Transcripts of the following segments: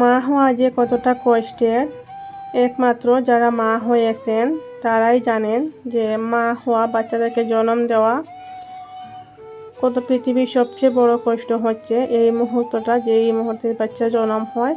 মা হওয়া যে কতটা কষ্টের, একমাত্র যারা মা হয়েছেন তারাই জানেন যে মা হওয়া বাচ্চাদেরকে জন্ম দেওয়া কত পৃথিবীর সবচেয়ে বড় কষ্ট হচ্ছে। এই মুহূর্তটা যে এই মুহূর্তে বাচ্চা জন্ম হয়,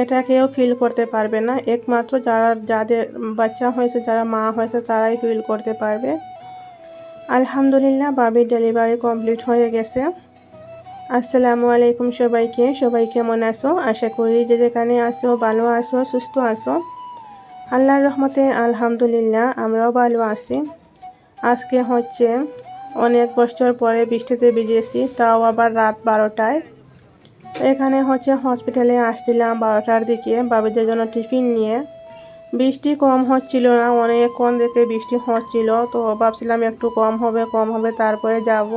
এটা কেউ ফিল করতে পারবে না। একমাত্র যারা, যাদের বাচ্চা হয়েছে, যারা মা হয়েছে, তারাই ফিল করতে পারবে। আলহামদুলিল্লাহ বাবির ডেলিভারি কমপ্লিট হয়ে গেছে। আসসালামু আলাইকুম সবাইকে। সবাই কেমন আছো? আশা করি যে যেখানে আসো ভালো আছো, সুস্থ আছো। আল্লাহর রহমতে আলহামদুলিল্লাহ, আমরাও ভালো আছি। আজকে হচ্ছে অনেক বছর পরে বৃষ্টিতে ভিজেছি তাও আবার রাত বারোটায়। এখানে হচ্ছে হসপিটালে আসছিলাম বারোটার দিকে, বাবিদের জন্য টিফিন নিয়ে। বৃষ্টি কম হচ্ছিল না, অনেকক্ষণ দেখে বৃষ্টি হচ্ছিল, তো ভাবছিলাম একটু কম হবে কম হবে, তারপরে যাব।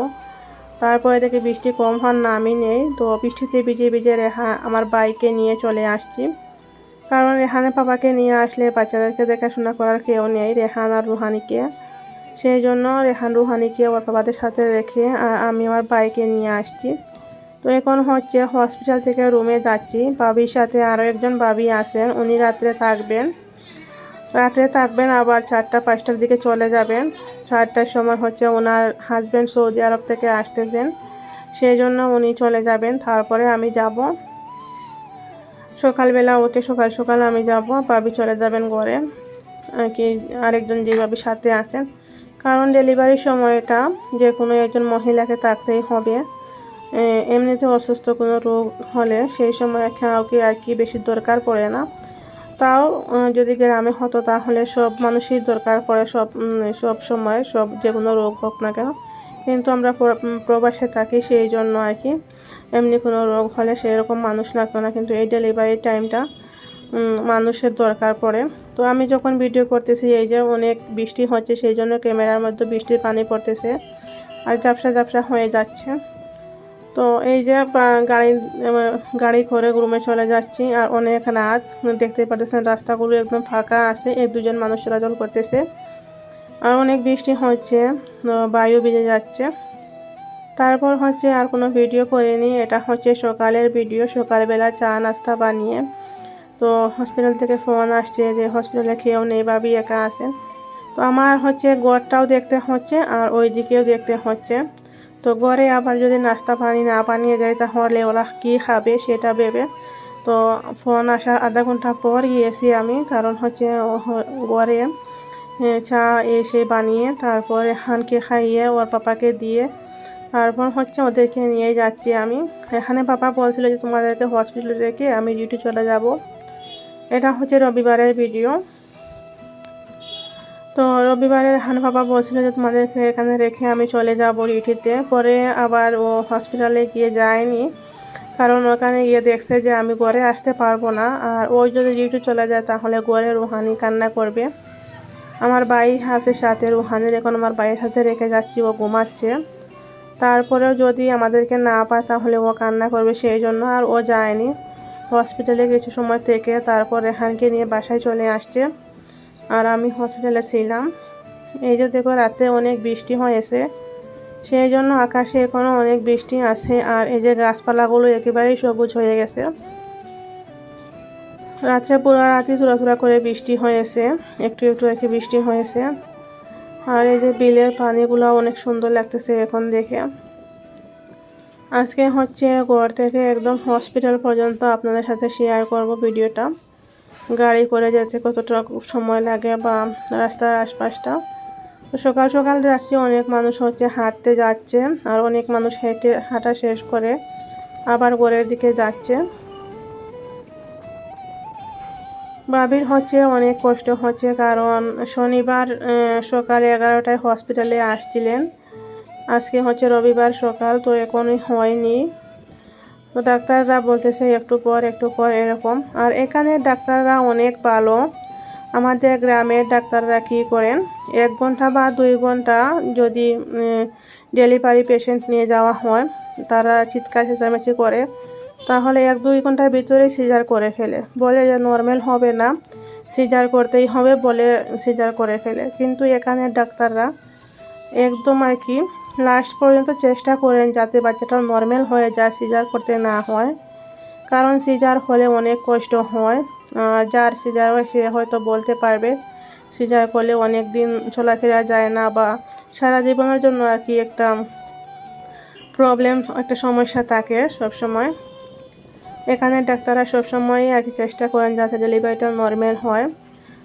তারপরে দেখি বৃষ্টি কম হওয়ার নামই নেই, তো বৃষ্টিতে ভিজে ভিজে রেহা আমার বাইকে নিয়ে চলে আসছি। কারণ রেহানের পাপাকে নিয়ে আসলে বাচ্চাদেরকে দেখাশোনা করার কেউ নেই, রেহান আর রুহানিকে। সেই জন্য রেহান, রুহানিকে ওর বাবাদের সাথে রেখে আর আমি আমার বাইকে নিয়ে আসছি। তো এখন হচ্ছে হসপিটাল থেকে রুমে যাচ্ছি। বাবির সাথে আরও একজন বাবি আছেন, উনি রাত্রে থাকবেন। রাত্রে থাকবেন, আবার চারটা, পাঁচটার দিকে চলে যাবেন। চারটার সময় হচ্ছে ওনার হাজব্যান্ড সৌদি আরব থেকে আসতেছেন। সেই জন্য উনি চলে যাবেন। তারপরে আমি যাব। সকালবেলা উঠে সকাল সকাল আমি যাব। বাবি চলে যাবেন ঘরে। কি আরেকজন যে বাবি সাথে আছেন। কারণ ডেলিভারির সময়টা যে কোনো একজন মহিলাকে থাকতেই হবে। এমনিতে অসুস্থ কোনো রোগ হলে সেই সময় কাউকে আর কি বেশি দরকার পড়ে না। তাও যদি গ্রামে হতো তাহলে সব মানুষের দরকার পড়ে, সব সব সময় সব যে কোনো রোগ হোক না কেন। কিন্তু আমরা প্রবাসে থাকি সেই জন্য আর কি। এমনি কোনো রোগ হলে সেরকম মানুষ লাগতো না, কিন্তু এই ডেলিভারি টাইমটা মানুষের দরকার পড়ে। তো আমি যখন ভিডিও করতেছি, এই যে অনেক বৃষ্টি হচ্ছে, সেই জন্য ক্যামেরার মধ্যে বৃষ্টির পানি পড়তেছে। আর ঝাপসা ঝাপসা হয়ে যাচ্ছে। তো এই যে গাড়ি গাড়ি করে রুমে চলে যাচ্ছি, আর অনেক রাত, দেখতে পাচ্ছেন রাস্তাগুলো একদম ফাঁকা আছে এক দুজন মানুষ চলাচল করতেছে। আর অনেক বৃষ্টি হচ্ছে বায়ু ভিজে যাচ্ছে। তারপর হচ্ছে আর কোনো ভিডিও করিনি, এটা হচ্ছে সকালের ভিডিও, সকালবেলা চা নাস্তা বানিয়ে। তো হসপিটাল থেকে ফোন আসছে যে, হসপিটালে কেউ নেই বাবি একা আছেন তো আমার হচ্ছে গড়টাও দেখতে হচ্ছে, আর ওই দিকেও দেখতে হচ্ছে। তো ঘরে আবার যদি নাস্তা পানি না বানিয়ে যায় তাহলে ওরা কী খাবে সেটা ভেবে তো ফোন আসার আধা ঘণ্টা পর গিয়েছি আমি, কারণ হচ্ছে ঘরে চা এসে বানিয়ে তারপরে হানকে খাইয়ে ওর পাপাকে দিয়ে তারপর হচ্ছে ওদেরকে নিয়ে যাচ্ছি আমি। এখানে পাপা বলছিল যে তোমাদেরকে হসপিটালে রেখে আমি ডিউটি চলে যাব। এটা হচ্ছে রবিবারের ভিডিও তো রবিবারের হান বাবা বলছিল যে, তোমাদেরকে এখানে রেখে আমি চলে যাব ডিউটিতে পরে আবার ও হসপিটালে গিয়ে যায়নি। কারণ ওখানে গিয়ে দেখছে যে, আমি ঘরে আসতে পারব না। আর ওই যদি ডিউটি চলে যায়, তাহলে ঘরে রুহানি কান্না করবে। আমার বাই হাসের সাথে, রুহানির এখন আমার বাইয়ের সাথে রেখে যাচ্ছি, ও ঘুমাচ্ছে। তারপরেও যদি আমাদেরকে না পায়, তাহলে ও কান্না করবে সেই জন্য, আর ও যায়নি। হসপিটালে কিছু সময় থেকে তারপর রেহানকে নিয়ে বাসায় চলে আসছে। আর আমি হসপিটালে ছিলাম। এই যে দেখো, রাত্রে অনেক বৃষ্টি হয়েছে। সেই জন্য আকাশে এখনও অনেক বৃষ্টি আছে আর এই যে গাছপালাগুলো একেবারেই সবুজ হয়ে গেছে। রাত্রে পুরো রাতি চোরাচুরা করে বৃষ্টি হয়েছে, একটু একটু রেখে বৃষ্টি হয়েছে। আর এই যে বিলের পানিগুলো অনেক সুন্দর লাগতেছে এখন দেখে। আজকে হচ্ছে ঘর থেকে একদম হসপিটাল পর্যন্ত আপনাদের সাথে শেয়ার করব ভিডিওটা। গাড়ি করে যেতে কতটা সময় লাগে বা রাস্তার আশপাশটা। তো সকাল সকাল যাচ্ছি অনেক মানুষ হচ্ছে হাঁটতে যাচ্ছে আর অনেক মানুষ হেঁটে হাঁটা শেষ করে আবার ঘরের দিকে যাচ্ছে। বাবির হচ্ছে অনেক কষ্ট হচ্ছে কারণ শনিবার সকাল এগারোটায় হসপিটালে আসছিলেন। আজকে হচ্ছে রবিবার সকাল, তো এখনই হয়নি। তো ডাক্তাররা বলতেছে একটু পর একটু পর এরকম। আর এখানে ডাক্তাররা অনেক ভালো। আমাদের গ্রামের ডাক্তাররা কী করেন, এক ঘণ্টা বা দুই ঘণ্টা যদি ডেলিভারি পেশেন্ট নিয়ে যাওয়া হয়, তারা চিৎকার, চেঁচামেচি করে, তাহলে এক দুই ঘণ্টার ভিতরেই সিজার করে ফেলে। বলে যে নর্মাল হবে না সিজার করতেই হবে বলে সিজার করে ফেলে। কিন্তু এখানের ডাক্তাররা একদম আর কি লাস্ট পর্যন্ত চেষ্টা করেন যাতে বাচ্চাটা নর্মাল হয়ে যায়, সিজার করতে না হয়। কারণ সিজার হলে অনেক কষ্ট হয়। আর যার সিজার হয় সে হয়তো বলতে পারবে, সিজার করলে অনেক দিন চলাফেরা যায় না বা সারা জীবনের জন্য আর কি একটা প্রবলেম একটা সমস্যা থাকে সব সময় এখানে ডাক্তাররা সবসময়ই আর কি চেষ্টা করেন যাতে ডেলিভারিটা নর্মাল হয়।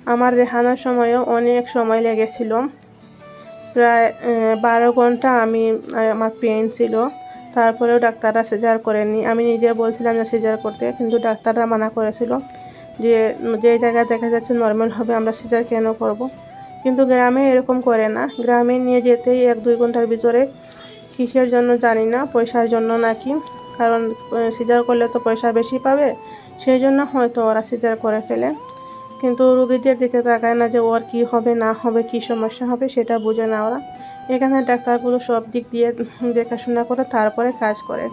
আমার রেহানোর সময়ও অনেক সময় লেগেছিল। প্রায় বারো ঘণ্টা আমি আমার পেন ছিল। তারপরেও ডাক্তাররা সিজার করেনি। আমি নিজে বলছিলাম যে সিজার করতে, কিন্তু ডাক্তাররা মানা করেছিল যে যে জায়গায় দেখা যাচ্ছে নর্মাল হবে, আমরা সিজার কেন করব। কিন্তু গ্রামে এরকম করে না। গ্রামে নিয়ে যেতেই এক, দুই ঘণ্টার ভিতরে কিসের জন্য জানি না, পয়সার জন্য নাকি। কারণ সিজার করলে তো পয়সা বেশি পাবে। সেই জন্য হয়তো ওরা সিজার করে ফেলে। কিন্তু রুগীদের দিকে তাকায় না যে ওর কী হবে, না হবে, কী সমস্যা হবে সেটা বুঝে না ওরা। এখানে ডাক্তারগুলো সব দিক দিয়ে দেখাশোনা করে, তারপরে কাজ করে।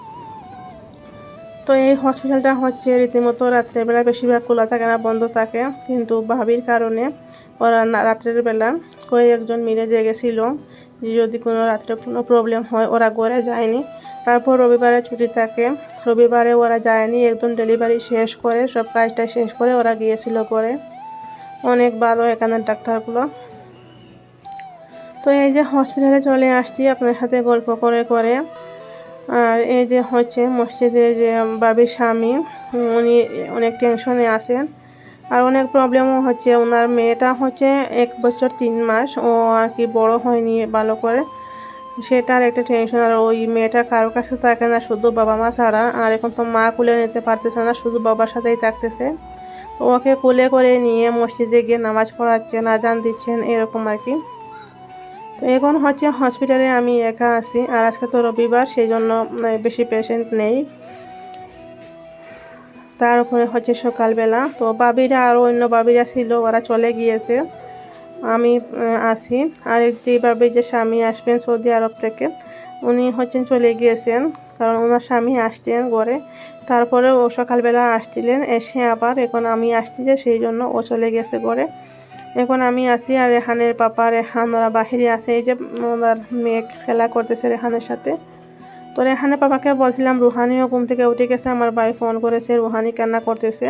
তো এই হসপিটালটা হচ্ছে রীতিমতো রাত্রেবেলা বেশিরভাগ খোলা থাকে না, বন্ধ থাকে। কিন্তু ভাবির কারণে ওরা রাত্রের বেলা কয়েকজন মিলে জেগেছিল। যে যদি কোনো রাত্রে কোনো প্রবলেম হয়, ওরা ঘরে যায়নি। তারপর রবিবারে ছুটি থাকে। রবিবারে ওরা যায়নি, একদম ডেলিভারি শেষ করে, সব কাজটা শেষ করে ওরা গিয়েছিল করে অনেক ভালো, এখানের ডাক্তারগুলো। তো এই যে হসপিটালে চলে আসছি আপনার সাথে গল্প করে করে। আর এই যে হচ্ছে মসজিদে যে বাবির স্বামী, উনি অনেক টেনশনে আছেন। আর অনেক প্রবলেমও হচ্ছে, ওনার মেয়েটা হচ্ছে এক বছর তিন মাস, ও আর কি বড় হয়নি ভালো করে। সেটার একটা টেনশন আর ওই মেয়েটা কারোর কাছে থাকে না, শুধু বাবা মা ছাড়া। আর এখন তো মা কুলে নিতে পারতেছে না, শুধু বাবার সাথেই থাকতেছে। ওকে কোলে করে নিয়ে মসজিদে গিয়ে নামাজ পড়াচ্ছেন আজান দিচ্ছেন, এরকম আর কি। তো এখন হচ্ছে হসপিটালে আমি একা আছি, আর আজকে তো রবিবার সেই জন্য বেশি পেশেন্ট নেই। তার উপরে হচ্ছে সকালবেলা, তো বাবিরা আরও অন্য বাবিরা ছিল, ওরা চলে গিয়েছে। আমি আসি আর একটি বাবি যে স্বামী আসবেন সৌদি আরব থেকে, উনি হচ্ছেন চলে গিয়েছেন, কারণ ওনার স্বামী আসছেন ঘরে। তারপরে ও সকালবেলা আসছিলেন, এসে আবার এখন আমি আসছি যে সেই জন্য ও চলে গেছে ঘরে। এখন আমি আসি আর রেহানের পাপা, রেহান, ওরা বাহিরে আছে, এই যে ওনার মেয়ে খেলা করতেছে রেহানের সাথে। তো রেহানের পাপাকে বলছিলাম, রুহানিও ঘুম থেকে উঠে গেছে, আমার ভাই ফোন করেছে, রুহানি কান্না করতেছে।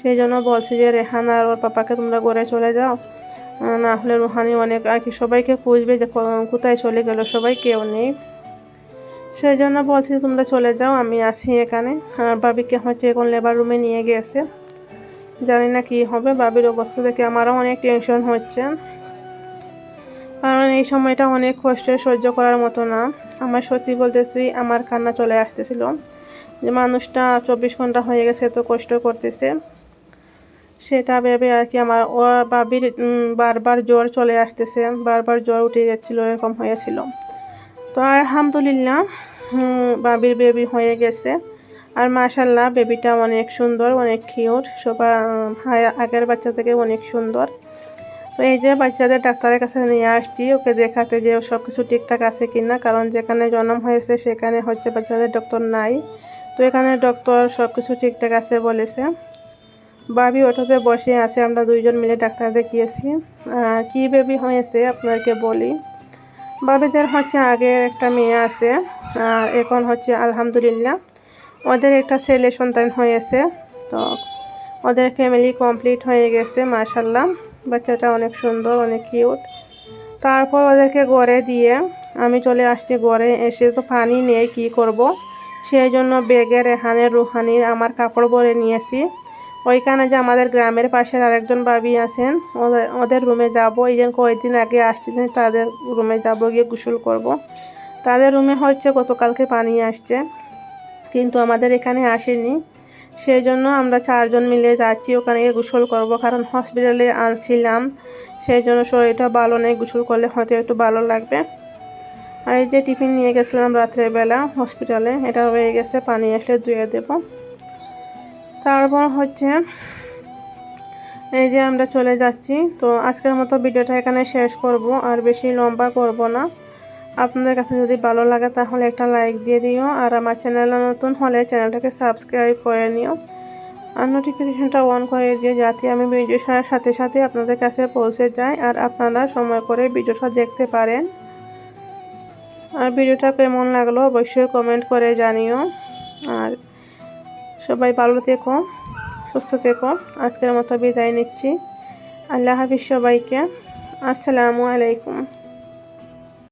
সেই জন্য বলছি যে, রেহান আর ওর পাপাকে তোমরা ঘরে চলে যাও। না হলে রুহানি অনেক, আর কি সবাইকে খুঁজবে যে কোথায় চলে গেল, সবাই কেউ নেই। সেই জন্য বলছি তোমরা চলে যাও, আমি আসি এখানে। আর বাবিকে হচ্ছে এখন লেবার রুমে নিয়ে গেছে। জানি না কি হবে বাবির অবস্থা দেখে আমারও অনেক টেনশন হচ্ছে। কারণ এই সময়টা অনেক কষ্টে সহ্য করার মতো না। আমার সত্যি বলতেছি, আমার কান্না চলে আসতেছিল। যে মানুষটা চব্বিশ ঘণ্টা হয়ে গেছে, এত কষ্ট করতেছে। সেটা ভেবে আর কি আমার, ও বাবির বারবার জ্বর চলে আসতেছে। বারবার জ্বর উঠে যাচ্ছিল এরকম হয়েছিল। তো আলহামদুলিল্লাহ বাবির বেবি হয়ে গেছে। আর মাশাল্লাহ বেবিটা অনেক সুন্দর, অনেক কিউট সবার আগের বাচ্চা থেকে অনেক সুন্দর। তো এই যে বাচ্চাদের ডাক্তারের কাছে নিয়ে আসছি, ওকে দেখাতে যে সব কিছু ঠিকঠাক আছে কি না কারণ যেখানে জন্ম হয়েছে, সেখানে হচ্ছে বাচ্চাদের ডক্টর নাই। তো এখানে ডক্টর সব কিছু ঠিকঠাক আছে বলেছে। বাবি ওটাতে বসে আছে, আমরা দুইজন মিলে ডাক্তার দেখিয়েছি। আর কী বেবি হয়েছে, আপনাকে বলি। বাবিদের হচ্ছে আগের একটা মেয়ে আছে, আর এখন হচ্ছে আলহামদুলিল্লাহ ওদের একটা ছেলে সন্তান হয়েছে। তো ওদের ফ্যামিলি কমপ্লিট হয়ে গেছে মাশাল্লাহ বাচ্চাটা অনেক সুন্দর, অনেক কিউট তারপর ওদেরকে গড়ে দিয়ে আমি চলে আসছি গড়ে এসে তো পানি নেই, কি করব। সেই জন্য বেগের রেহানের রুহানির আমার কাপড় ভরে নিয়েছি। ওইখানে যে আমাদের গ্রামের পাশের আরেকজন বাবি আছেন, ওদের ওদের রুমে যাব। এই যে কয়েকদিন আগে আসছিলেন তাদের রুমে যাব, গিয়ে গোসল করব। তাদের রুমে হচ্ছে গতকালকে পানি আসছে, কিন্তু আমাদের এখানে আসেনি। সেই জন্য আমরা চারজন মিলে যাচ্ছি, ওখানে গিয়ে গোসল করব, কারণ হসপিটালে আনছিলাম। সেই জন্য শরীরটা ভালো নেই, গোসল করলে হয়তো একটু ভালো লাগবে। আর এই যে টিফিন নিয়ে গেছিলাম রাত্রেবেলা হসপিটালে এটা হয়ে গেছে, পানি আসলে ধুয়ে দেব। তারপর হচ্ছে এই যে আমরা চলে যাচ্ছি। তো আজকের মতো ভিডিওটা এখানে শেষ করব আর বেশি লম্বা করব না। আপনাদের কাছে যদি ভালো লাগে তাহলে একটা লাইক দিয়ে দিও আর আমার চ্যানেলে নতুন হলে চ্যানেলটাকে সাবস্ক্রাইব করে নিও। আর নোটিফিকেশানটা অন করে দিও যাতে আমি ভিডিও সারার সাথে সাথে আপনাদের কাছে পৌঁছে যাই আর আপনারা সময় করে ভিডিওটা দেখতে পারেন। আর ভিডিওটা কেমন লাগল অবশ্যই কমেন্ট করে জানিও। আর সবাই ভালো থেকো সুস্থ থেকো। আজকের মতো বিদায় নিচ্ছি। আল্লাহ হাফিজ সবাইকে। আসসালামু আলাইকুম।